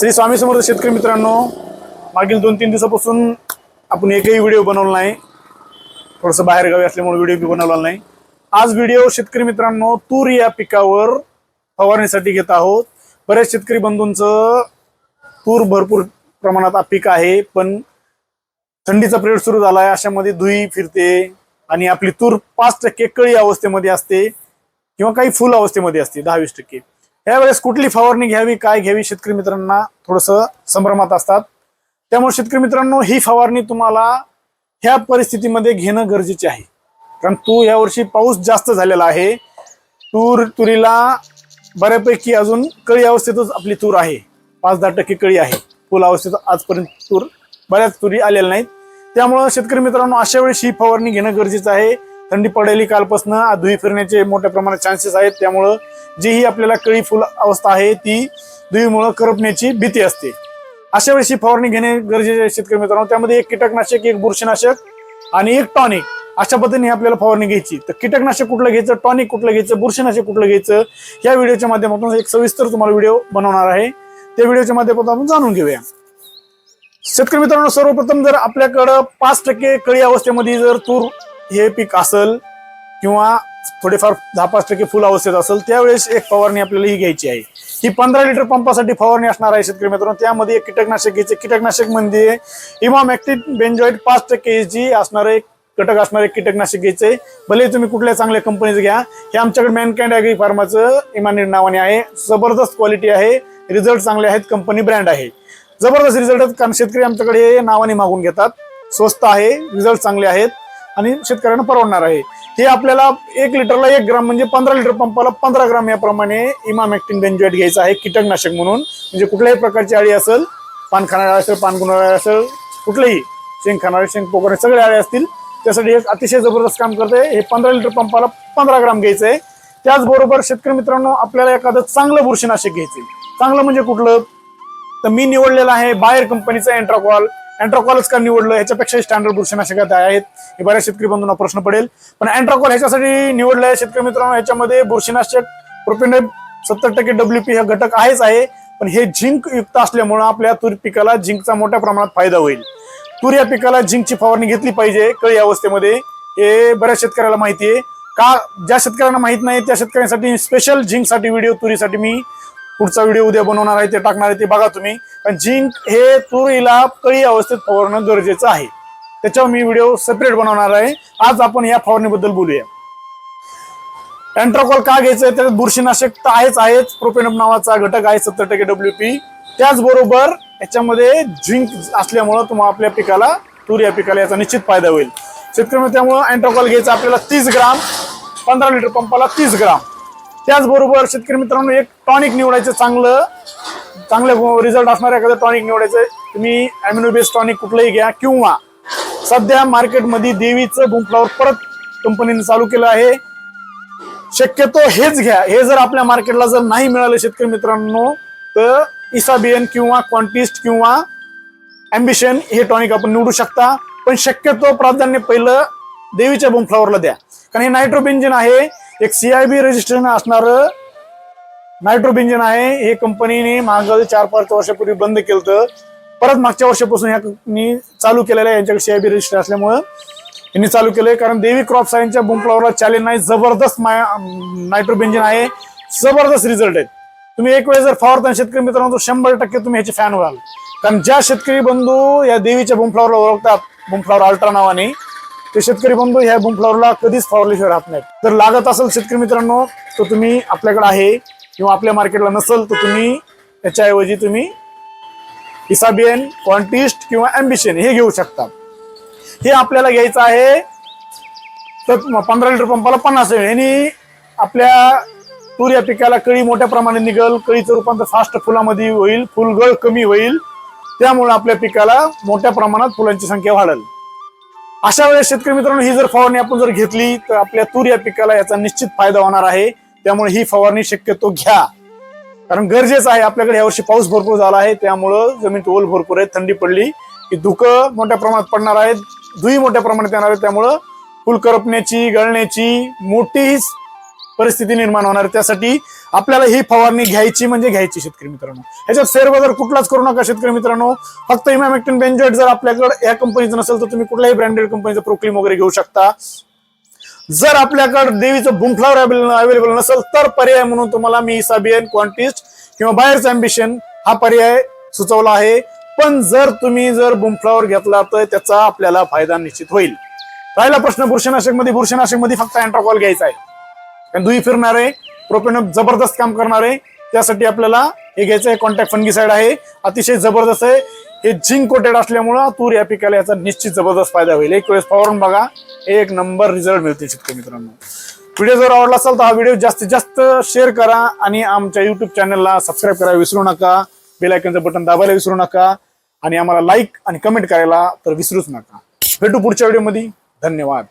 श्री स्वामी समर्थ शेतकरी मित्रांनो मागील दोन तीन दिवसापासून आपण एकही व्हिडिओ बनवला नाही. थोडंसं बाहेरगावी असल्यामुळे व्हिडिओ बी बनवला नाही. आज व्हिडिओ शेतकरी मित्रांनो तूर या पिकावर फवारणीसाठी घेत आहोत. बऱ्याच शेतकरी बंधूंचं तूर भरपूर प्रमाणात पीक आहे पण थंडीचा पिरियड सुरू झाला आहे अशामध्ये धुई फिरते आणि आपली तूर पाच टक्के कळी अवस्थेमध्ये असते किंवा काही फुल अवस्थेमध्ये असते दहा वीस टक्के. यावेळेस कुठली फवारणी घ्यावी काय घ्यावी शेतकरी मित्रांना थोडंसं संभ्रमात असतात. त्यामुळे शेतकरी मित्रांनो ही फवारणी तुम्हाला ह्या परिस्थितीमध्ये घेणं गरजेचे आहे. कारण तू यावर्षी पाऊस जास्त झालेला आहे. तूर तुरीला बऱ्यापैकी अजून कळी अवस्थेतच आपली तूर आहे. पाच दहा टक्के कळी आहे. फुल अवस्थेत आजपर्यंत तूर बऱ्याच तुरी आलेल्या नाहीत. त्यामुळं शेतकरी मित्रांनो अशा वेळेस ही फवारणी घेणं गरजेचं आहे. थंडी पडेली कालपासून. धुई फिरण्याचे मोठ्या प्रमाणात चान्सेस आहेत. त्यामुळं जी ही आपल्याला कळी फुल अवस्था आहे ती धुईमुळं करपण्याची भीती असते. अशा वेळेस फवारणी घेणे गरजेचे आहे शेतकरी मित्रांनो. त्यामध्ये एक कीटकनाशक एक बुरशीनाशक आणि एक टॉनिक अशा पद्धतीने आपल्याला फवारणी घ्यायची. तर कीटकनाशक कुठलं घ्यायचं टॉनिक कुठलं घ्यायचं बुरशीनाशक कुठलं घ्यायचं या व्हिडिओच्या माध्यमातून एक सविस्तर तुम्हाला व्हिडिओ बनवणार आहे. त्या व्हिडिओच्या माध्यमातून आपण जाणून घेऊया. शेतकरी मित्रांनो सर्वप्रथम जर आपल्याकडं पाच टक्के कळी अवस्थेमध्ये जर तूर हे पीक असेल किंवा थोडेफार दहा पाच टक्के फुल अवस्थेत असेल त्यावेळेस एक फवारणी आपल्याला ही घ्यायची आहे. ही पंधरा लिटर पंपासाठी फवारणी असणार आहे शेतकरी मित्रांनो. त्यामध्ये एक कीटकनाशक घ्यायचे. कीटकनाशक म्हणजे इमामॅक्टिन बेंजॉईट पाच टक्के जी असणारे घटक असणारे कीटकनाशक घ्यायचे भले तुम्ही कुठल्या चांगल्या कंपनीचं घ्या. हे आमच्याकडे मॅनकँड अॅग्री फार्माचं इमानी नावाने आहे. जबरदस्त क्वालिटी आहे. रिझल्ट चांगले आहेत. कंपनी ब्रँड आहे. जबरदस्त रिझल्ट आहेत. कारण शेतकरी आमच्याकडे हे नावाने मागून घेतात. स्वस्त आहे. रिझल्ट चांगले आहेत. आणि शेतकऱ्यांना परवडणार आहे. हे आपल्याला एक लिटरला एक ग्राम म्हणजे पंधरा लिटर पंपाला पंधरा ग्राम याप्रमाणे इमामॅक्टिन बेंजॉईट घ्यायचं आहे कीटकनाशक म्हणून. म्हणजे कुठल्याही प्रकारची अळी असेल पान खाणारी असेल पान गुणारी असेल कुठलेही शेंग खाणारे शेंग पोकणारे सगळे आळे असतील त्यासाठी एक अतिशय जबरदस्त काम करते. हे पंधरा लिटर पंपाला पंधरा ग्राम घ्यायचं आहे त्याचबरोबर शेतकरी मित्रांनो आपल्याला एखादं चांगलं बुरशीनाशक घ्यायचं चांगलं म्हणजे कुठलं? तर मी निवडलेलं आहे बाहेर कंपनीचं एन्ट्राकॉल अँट्राकॉलच का निवडलं ह्याच्यापेक्षा स्टँडर्ड बुरशीनाशक आहेत. हे बऱ्याच शेतकरी बंधूंना प्रश्न पडेल. पण अँट्राकॉल ह्याच्यासाठी निवडलं आहे शेतकरी मित्रांनो ह्याच्यामध्ये बुरशीनाशक प्रोपेंड सत्तर टक्के डब्ल्यू पी हा घटक आहेच आहे. पण हे झिंक युक्त असल्यामुळे आपल्या तूर पिकाला झिंकचा मोठ्या प्रमाणात फायदा होईल. तूर या पिकाला झिंकची फवारणी घेतली पाहिजे कळी अवस्थेमध्ये. हे बऱ्याच शेतकऱ्याला माहिती आहे. का ज्या शेतकऱ्यांना माहीत नाही त्या शेतकऱ्यांसाठी स्पेशल झिंकसाठी व्हिडिओ तुरीसाठी मी पुढचा व्हिडिओ उद्या बनवणार आहे ते टाकणार आहे ते बघा तुम्ही. कारण झिंक हे तुरीला कळी अवस्थेत फवारणं गरजेचं आहे. त्याच्यावर मी व्हिडिओ सेपरेट बनवणार आहे. आज आपण या फवारणीबद्दल बोलूया. अँट्राकॉल का घ्यायचं त्याच्यात बुरशीनाशक तर आहेच आहेच. प्रोपेनम नावाचा घटक आहे सत्तर टक्के डब्ल्यू पी त्याचबरोबर याच्यामध्ये झिंक असल्यामुळं तुम्हाला आपल्या पिकाला तूर या पिकाला याचा निश्चित फायदा होईल. शेतकरी त्यामुळं अँट्राकॉल घ्यायचं आपल्याला तीस ग्राम पंधरा लिटर पंपाला तीस ग्राम. त्याचबरोबर शेतकरी मित्रांनो एक टॉनिक निवडायचं चांगलं चांगलं रिझल्ट असणारं एखादं टॉनिक निवडायचं तुम्ही अॅमिनो बेस्ड टॉनिक कुठलंही घ्या किंवा सध्या मार्केटमध्ये देवीचं बुमफ्लावर परत कंपनीने चालू केलं आहे. शक्यतो हेच घ्या. हे जर आपल्या मार्केटला जर नाही मिळालं शेतकरी मित्रांनो तर इसाबियन किंवा क्वांटिस्ट किंवा अम्बिशन हे टॉनिक आपण निवडू शकता. पण शक्यतो प्राधान्य पहिलं देवीच्या बुमफ्लावरला द्या. कारण हे नायट्रोबेंजिन आहे. एक सीआयबी रजिस्ट्रेशन असणार नायट्रोबेंजिन आहे. हे कंपनीने मागं चार पाच वर्षापूर्वी बंद केलं परत मागच्या वर्षापासून ह्या चालू केलेलं आहे. यांच्याकडे सीआयबी रजिस्टर असल्यामुळं यांनी चालू केलंय. कारण देवी क्रॉप सायन्सच्या बुमफ्लॉवरला चॅलेंज नाही. जबरदस्त नायट्रोबेंजिन आहे. जबरदस्त रिझल्ट आहेत. तुम्ही एक वेळ जर फवारता शेतकरी मित्रांनो शंभर टक्के तुम्ही ह्याचे फॅन व्हाल कारण ज्या शेतकरी बंधू या देवीच्या बुमफ्लावरला ओळखतात बुमफ्लावर अल्ट्रा नावाने ते शेतकरी बंधू ह्या बुमफ्लावरला कधीच फवारल्याशिवाय राहत नाहीत. जर लागत असेल शेतकरी मित्रांनो तर तुम्ही आपल्याकडे आहे. किंवा आपल्या मार्केटला नसेल तर तुम्ही त्याच्याऐवजी तुम्ही इसाबियन क्वांटिस्ट किंवा अम्बिशन हे घेऊ शकता. हे आपल्याला घ्यायचं आहे. तर पंधरा लिटर पंपाला पन्नास यांनी आपल्या तूर या पिकाला कळी मोठ्या प्रमाणात निघल. कळीचं रूपांतर फास्ट फुलामध्ये होईल. फुलगळ कमी होईल. त्यामुळे आपल्या पिकाला मोठ्या प्रमाणात फुलांची संख्या वाढेल. अशा वेळेस शेतकरी मित्रांनो ही जर फवारणी आपण जर घेतली तर आपल्या तूर या पिकाला याचा निश्चित फायदा होणार आहे. त्यामुळे ही फवारणी शक्यतो घ्या. कारण गरजेचं आहे आपल्याकडे यावर्षी पाऊस भरपूर झाला आहे त्यामुळं जमीन ओल भरपूर आहे थंडी पडली. की धुकं मोठ्या प्रमाणात पडणार आहे धुई मोठ्या प्रमाणात येणार आहे त्यामुळं फुल करपण्याची गळण्याची मोठीच परिस्थिती निर्माण होणार त्यासाठी आपल्याला ही फवारणी घ्यायची म्हणजे घ्यायची शेतकरी मित्रांनो. ह्याच्यात फेरबदल कुठलाच करू नका शेतकरी मित्रांनो फक्त इमॅमेक्टिन बेंजॉइड जर आपल्याकडे या कंपनीचं नसेल तर तुम्ही कुठल्याही ब्रँडेड कंपनीचं प्रोक्लीम वगैरे घेऊ शकता. जर आपल्याकडे देवीचं बुमफ्लावर अवेलेबल नसेल तर पर्याय म्हणून तुम्हाला मी साबियन क्वांटिस्ट किंवा बाहेरचं अँबिशन हा पर्याय सुचवला आहे. पण जर तुम्ही जर बुमफ्लावर घेतला तर त्याचा आपल्याला फायदा निश्चित होईल. राहिला प्रश्न बुरशीनाशकमध्ये बुरशीनाशकमध्ये फक्त अँट्राकॉल घ्यायचा आहे. कारण दुई फिरणार आहे प्रोपेनो जबरदस्त काम करणार आहे त्यासाठी आपल्याला हे घ्यायचं आहे. कॉन्टॅक्ट फंगिसाइड आहे. अतिशय जबरदस्त आहे. हे झिंक कोटेड असल्यामुळं तूर या पिकाला याचा निश्चित जबरदस्त फायदा होईल. एक वेळेस फवारून बघा. एक नंबर रिझल्ट मिळतील शेतकरी मित्रांनो. व्हिडिओ जर आवडला असेल तर हा व्हिडिओ जास्तीत जास्त शेअर करा आणि आमच्या युट्यूब चॅनलला सबस्क्राईब करायला विसरू नका. बेलायकनचं बटन दाबायला विसरू नका. आणि आम्हाला लाईक आणि कमेंट करायला तर विसरूच नका. भेटू पुढच्या व्हिडिओमध्ये धन्यवाद.